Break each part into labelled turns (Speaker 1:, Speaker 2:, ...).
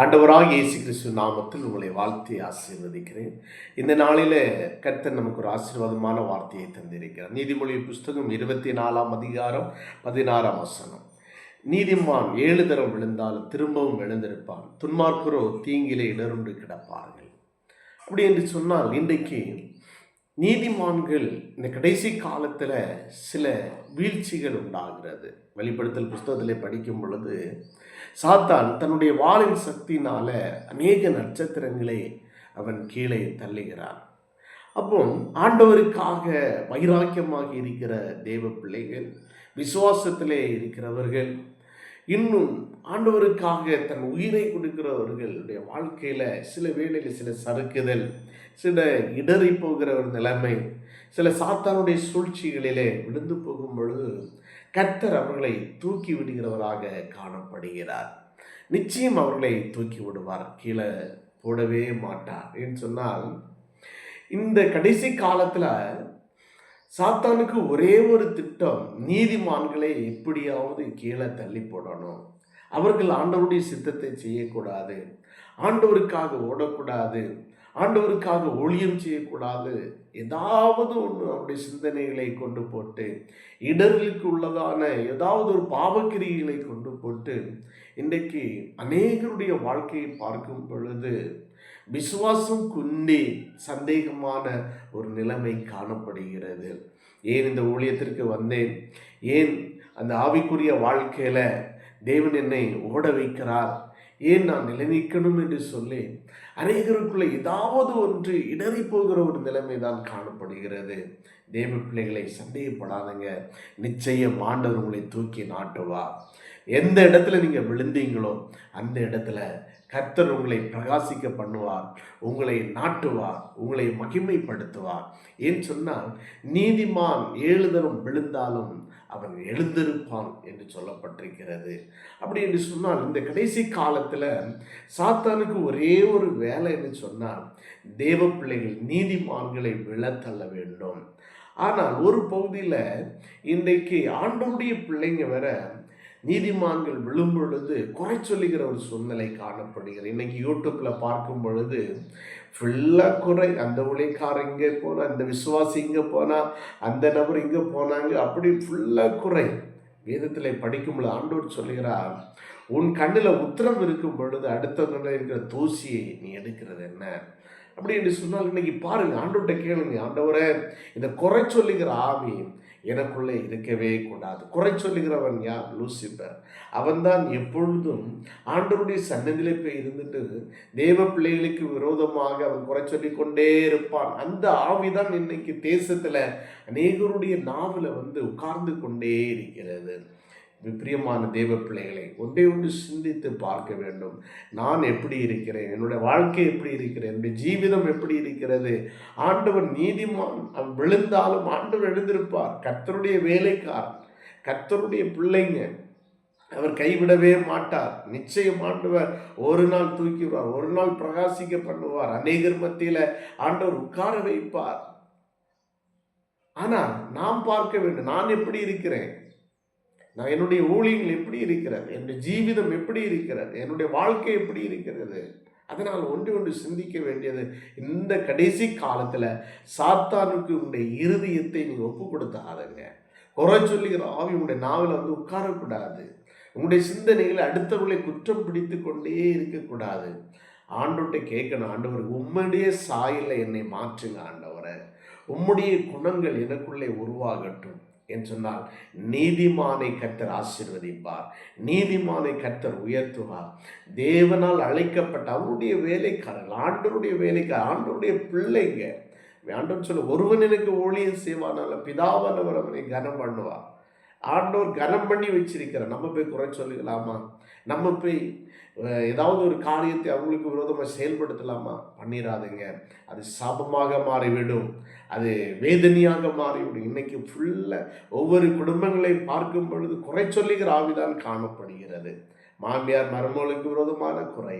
Speaker 1: ஆண்டவராக இயேசு கிறிஸ்து நாமத்தில் உங்களை வாழ்த்தி ஆசீர்வதிக்கிறேன். இந்த நாளில் கர்த்தர் நமக்கு ஒரு ஆசீர்வாதமான வார்த்தையை தந்திருக்கிறார். நீதிமொழி புஸ்தகம் இருபத்தி நாலாம் அதிகாரம் பதினாறாம் வசனம். நீதிமான் ஏழு தரம் விழுந்தாலும் திரும்பவும் எழுந்திருப்பான். துன்மார்க்கரோ தீங்கிலே இடருண்டு கிடப்பார்கள். அப்படி என்று சொன்னால் இன்றைக்கு நீதிமான்கள் இந்த கடைசி காலத்தில் சில வீழ்ச்சிகள் உண்டாகிறது. வெளிப்படுத்தல் புஸ்தகத்திலே படிக்கும் பொழுது சாத்தான் தன்னுடைய வாளின் சக்தினால அநேக நட்சத்திரங்களை அவன் கீழே தள்ளுகிறான். அப்போ ஆண்டவருக்காக வைராக்கியமாக இருக்கிற தேவ பிள்ளைகள் விசுவாசத்திலே இருக்கிறவர்கள் இன்னும் ஆண்டவருக்காக தன் உயிரை கொடுக்கிறவர்களுடைய வாழ்க்கையில் சில வேளையில் சில சறுக்குதல் சில இடறி போகிற ஒரு நிலைமை சில சாத்தானுடைய சூழ்ச்சிகளிலே விழுந்து போகும் பொழுது கர்த்தர் அவர்களை தூக்கி விடுகிறவராக காணப்படுகிறார். நிச்சயம் அவர்களை தூக்கி விடுவார். கீழே போடவே மாட்டார். என்று சொன்னால் இந்த கடைசி காலத்தில் சாத்தானுக்கு ஒரே ஒரு திட்டம் நீதிமான்களை எப்படியாவது கீழே தள்ளி போடணும். அவர்கள் ஆண்டவருடைய சித்தத்தை செய்யக்கூடாது. ஆண்டவருக்காக ஓடக்கூடாது. ஆண்டவருக்காக ஒளியம் செய்யக்கூடாது. ஏதாவது ஒன்று அவருடைய சிந்தனைகளை கொண்டு போட்டு இடர்களுக்கு உள்ளதான ஏதாவது ஒரு பாவக்கிரிகளை கொண்டு போட்டு இன்றைக்கு அநேகருடைய வாழ்க்கையை பார்க்கும் பொழுது விசுவாசம் குன்றி சந்தேகமான ஒரு நிலைமை காணப்படுகிறது. ஏன் இந்த ஊழியத்திற்கு வந்தேன்? ஏன் அந்த ஆவிக்குரிய வாழ்க்கையில் தேவன் என்னை ஓட வைக்கிறார் ஏன் நான் நிலைநிற்கணும் என்று சொல்லி? அநேகருக்குள்ளே ஏதாவது ஒன்று இடறி போகிற ஒரு நிலைமை தான் காணப்படுகிறது. தேவ பிள்ளைகளை சந்தேகப்படாதங்க. நிச்சயம் ஆண்டவர் உங்களை தூக்கி நாட்டுவா எந்த இடத்துல நீங்கள் விழுந்தீங்களோ அந்த இடத்துல கர்த்தர் உங்களை பிரகாசிக்க பண்ணுவார் உங்களை நாட்டுவார் உங்களை மகிமைப்படுத்துவார். ஏன் சொன்னால் நீதிமான் ஏழு விழுந்தாலும் அவன் எழுந்திருப்பான் என்று சொல்லப்பட்டிருக்கிறது. அப்படி என்று சொன்னால் இந்த கடைசி காலத்தில் சாத்தானுக்கு ஒரே ஒரு வேலை என்று சொன்னால் தேவ பிள்ளைகள் நீதிமான்களை விழத்தள்ள வேண்டும். ஆனால் ஒரு பகுதியில் இன்றைக்கு ஆண்டோடைய பிள்ளைங்க வேற நீதிமான்கள் விழும் பொழுது குறை சொல்லுகிற ஒரு சூழ்நிலை காணப்படுகிறது. இன்னைக்கு யூடியூப்பில் பார்க்கும் பொழுது ஃபுல்லாக குறை. அந்த உழைக்காரர் இங்கே போனால் அந்த விசுவாசி இங்கே போனால் அந்த நபர் இங்கே போனாங்க அப்படி ஃபுல்லாக குறை. வேதத்தில் படிக்கும்போது ஆண்டோர் சொல்லுகிறார் உன் கண்ணில் உத்தரம் இருக்கும் பொழுது அடுத்த இருக்கிற தூசியை நீ எடுக்கிறது என்ன? அப்படி என்று சொன்னால் இன்னைக்கு பாருங்க ஆண்டோட்ட கேளுங்க ஆண்டவரே இந்த குறை சொல்லுகிற ஆவி எனக்குள்ளே இருக்கவே கூடாது. குறை சொல்லுகிறவன் யார்? லூசிபர். அவன்தான் எப்பொழுதும் ஆண்டருடைய சன்னதியிலே போய் இருந்துட்டு தேவ பிள்ளைகளுக்கு விரோதமாக அவன் குறை சொல்லி கொண்டே இருப்பான். அந்த ஆவிதான் இன்னைக்கு தேசத்தில் அநேகருடைய நாவில் வந்து உட்கார்ந்து கொண்டே இருக்கிறது. பிரியமான தேவ பிள்ளைகளை ஒன்றே ஒன்று சிந்தித்து பார்க்க வேண்டும். நான் எப்படி இருக்கிறேன்? என்னுடைய வாழ்க்கை எப்படி இருக்கிறேன் என்னுடைய ஜீவிதம் எப்படி இருக்கிறது? ஆண்டவன் நீதிமான் அவன் விழுந்தாலும் ஆண்டவர் எழுந்திருப்பார். கர்த்தருடைய வேலைக்காரன் கர்த்தருடைய பிள்ளைங்க அவர் கைவிடவே மாட்டார். நிச்சயம் ஆண்டவர் ஒரு நாள் தூக்கிடுவார் ஒரு நாள் பிரகாசிக்க பண்ணுவார். அநேகர் மத்தியில் ஆண்டவர் உட்கார வைப்பார். ஆனால் நாம் பார்க்க வேண்டும் நான் எப்படி இருக்கிறேன்? நான் என்னுடைய ஊழியங்கள் எப்படி இருக்கிறது? என்னுடைய ஜீவிதம் எப்படி இருக்கிறது? என்னுடைய வாழ்க்கை எப்படி இருக்கிறது? அதனால் ஒன்று ஒன்று சிந்திக்க வேண்டியது இந்த கடைசி காலத்தில் சாத்தானுக்கு உங்களுடைய இருதயத்தை நீங்கள் ஒப்பு கொடுத்தாதங்க. குறை சொல்லுகிற ஆவி உங்களுடைய நாவில் வந்து உட்காரக்கூடாது. உங்களுடைய சிந்தனைகளை அடுத்தவர்களை குற்றம் பிடித்து கொண்டே இருக்கக்கூடாது. ஆண்டோட்டை கேட்கணும் ஆண்டவர் உம்முடைய சாயல என்னை மாற்றுங்க ஆண்டவரை. உம்முடைய குணங்கள் எனக்குள்ளே உருவாகட்டும். என்று சொன்னால் நீதிமானை கர்த்தர் ஆசீர்வதிப்பார். நீதிமானை கர்த்தர் உயர்த்துவார். தேவனால் அழைக்கப்பட்ட அவருடைய வேலைக்காரர்கள் ஆண்டருடைய வேலைக்காரர் ஆண்டருடைய பிள்ளைங்க. ஆண்டவர் சொல்ல ஒருவன் எனக்கு ஊழியம் செய்வானால பிதாவானவர் அவனை கனம் பண்ணுவார். ஆண்டோர் கனம் பண்ணி வச்சிருக்கிறார். நம்ம போய் குறை சொல்லிக்கலாமா நம்ம போய் ஏதாவது ஒரு காரியத்தை அவங்களுக்கு விரோதமாக செயல்படுத்தலாமா? பண்ணிடாதுங்க அது சாபமாக மாறிவிடும். அது வேதனையாக மாறிவிடும். இன்னைக்கு ஃபுல்லாக ஒவ்வொரு குடும்பங்களையும் பார்க்கும் பொழுது குறை சொல்லுகிற ஆவிதான் காணப்படுகிறது. மாமியார் மருமகளுக்கு விரோதமான குறை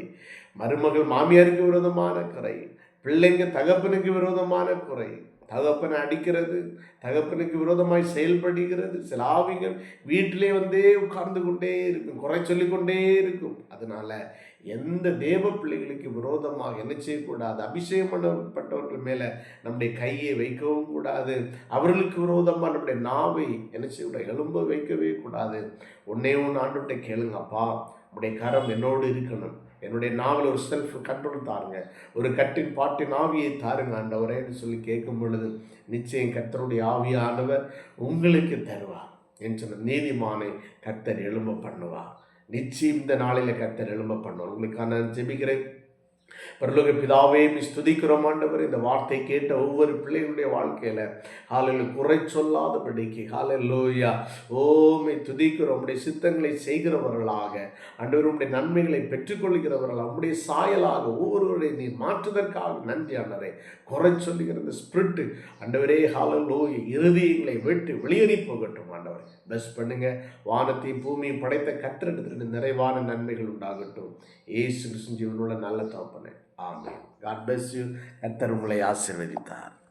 Speaker 1: மருமகள் மாமியாருக்கு விரோதமான குறை பிள்ளைங்க தகப்பனுக்கு விரோதமான குறை தகப்பனை அடிக்கிறது தகப்பனுக்கு விரோதமாய் செயல்படுகிறது. சில ஆவிகள் வீட்டிலே வந்தே உட்கார்ந்து கொண்டே இருக்கும் குறை சொல்லிக்கொண்டே இருக்கும். அதனால எந்த தேவ பிள்ளைகளுக்கு விரோதமாக என்ன செய்யக்கூடாது? அபிஷேகம் பண்ணப்பட்டவர்கள் மேலே நம்முடைய கையை வைக்கவும் கூடாது. அவர்களுக்கு விரோதமாக நம்முடைய நாவை என்ன செய்யக்கூடாது எலும்ப வைக்கவே கூடாது. ஒன்னே ஒன்று ஆண்டுகிட்ட கேளுங்கப்பா உடைய கரம் என்னோடு இருக்கணும். என்னுடைய நாவல் ஒரு செல்ஃப் கண்ட்ரோல் தாருங்க. ஒரு கட்டின் பாட்டின் ஆவியை தாருங்க ஆண்டவரேன்னு சொல்லி கேட்கும் பொழுது நிச்சயம் கர்த்தருடைய ஆவியானவர் உங்களுக்கு தருவார் என்று சொன்ன நீதிமானை கர்த்தர் எழும்ப பண்ணுவார். நிச்சயம் இந்த நாளில் கர்த்தர் எழும்ப பண்ணுவார். உங்களுக்காக நான் ஜெபிக்கிறேன். பரலோக பிதாவே நீ ஸ்துதிக்கிறோம் ஆண்டவர். இந்த வார்த்தை கேட்ட ஒவ்வொரு பிள்ளைகளுடைய வாழ்க்கையில் காலையில் குறை சொல்லாதபடிக்கு காலையில் லோயா ஓமை துதிக்கிறோம் உடைய சித்தங்களை செய்கிறவர்களாக ஆண்டவர் உடைய நன்மைகளை பெற்றுக்கொள்கிறவர்களாக உடைய சாயலாக ஒவ்வொருவரை நீ மாற்றுவதற்காக நன்றி ஆண்டவரே. குறை சொல்லுகிற இந்த ஸ்பிரிட்டு ஆண்டவரே காலையில் லோய் இறுதியங்களை விட்டு வெளியேறி போகட்டும் ஆண்டவர். பெஸ்ட் பண்ணுங்க. வானத்தையும் பூமியும் படைத்த கத்திரத்திற்கு நிறைவான நன்மைகள் உண்டாகட்டும். ஏசு கிருஷ்ணன் ஜீவனோட நல்ல தாப்பன ஆமே காட் பிளஸ் யூ கத்தர் உங்களை ஆசிர்வதித்தார்